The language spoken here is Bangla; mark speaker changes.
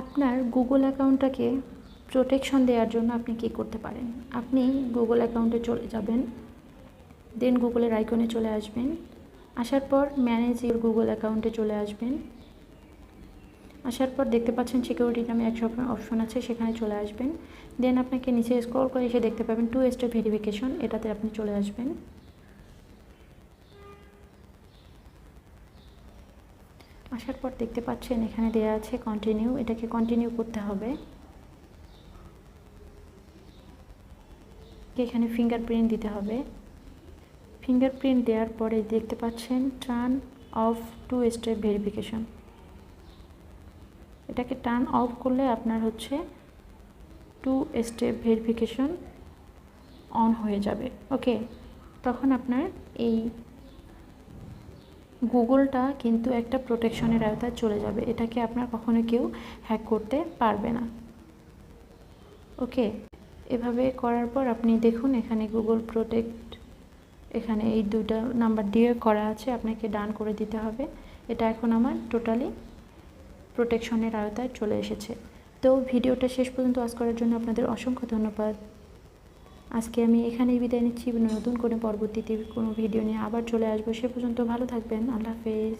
Speaker 1: আপনার গুগল অ্যাকাউন্টটাকে প্রোটেকশন দেওয়ার জন্য আপনি কী করতে পারেন? আপনি গুগল অ্যাকাউন্টে চলে যাবেন দেন গুগলের আইকনে চলে আসবেন, আসার পর ম্যানেজ ইউর গুগল অ্যাকাউন্টে চলে আসবেন। আসার পর দেখতে পাচ্ছেন সিকিউরিটি নামে এক অপশন আছে, সেখানে চলে আসবেন। দেন আপনাকে নিচে স্ক্রল করে এসে দেখতে পাবেন টু স্টেপ ভেরিফিকেশন এটাতে আপনি চলে আসবেন। আসার পর দেখতে পাচ্ছেন এখানে দেওয়া আছে কন্টিনিউ এটাকে কন্টিনিউ করতে হবে। এখানে ফিঙ্গারপ্রিন্ট দিতে হবে। ফিঙ্গারপ্রিন্ট দেওয়ার পরে দেখতে পাচ্ছেন turn off two step verification এটাকে টার্ন অফ করলে আপনার হচ্ছে টু স্টেপ ভেরিফিকেশন অন হয়ে যাবে। ওকে তখন আপনার এই গুগলটা কিন্তু একটা প্রোটেকশনের আওতায় চলে যাবে। এটাকে আপনার কখনো কেউ হ্যাক করতে পারবে না। ওকে? এভাবে করার পর আপনি দেখুন এখানে গুগল প্রোটেক্ট এখানে এই দুইটা নাম্বার দিয়ে করা আছে, আপনাকে ডান করে দিতে হবে। এটা এখন আমার টোটালি প্রোটেকশনের আওতায় চলে এসেছে। তো ভিডিওটা শেষ পর্যন্ত ওয়াচ করার জন্য আপনাদের অসংখ্য ধন্যবাদ। আজকে আমি এখানেই বিদায় নিচ্ছি। নতুন কোনো পরবর্তীতে কোনো ভিডিও নিয়ে আবার চলে আসব। সে পর্যন্ত ভালো থাকবেন। আল্লাহ হাফেজ।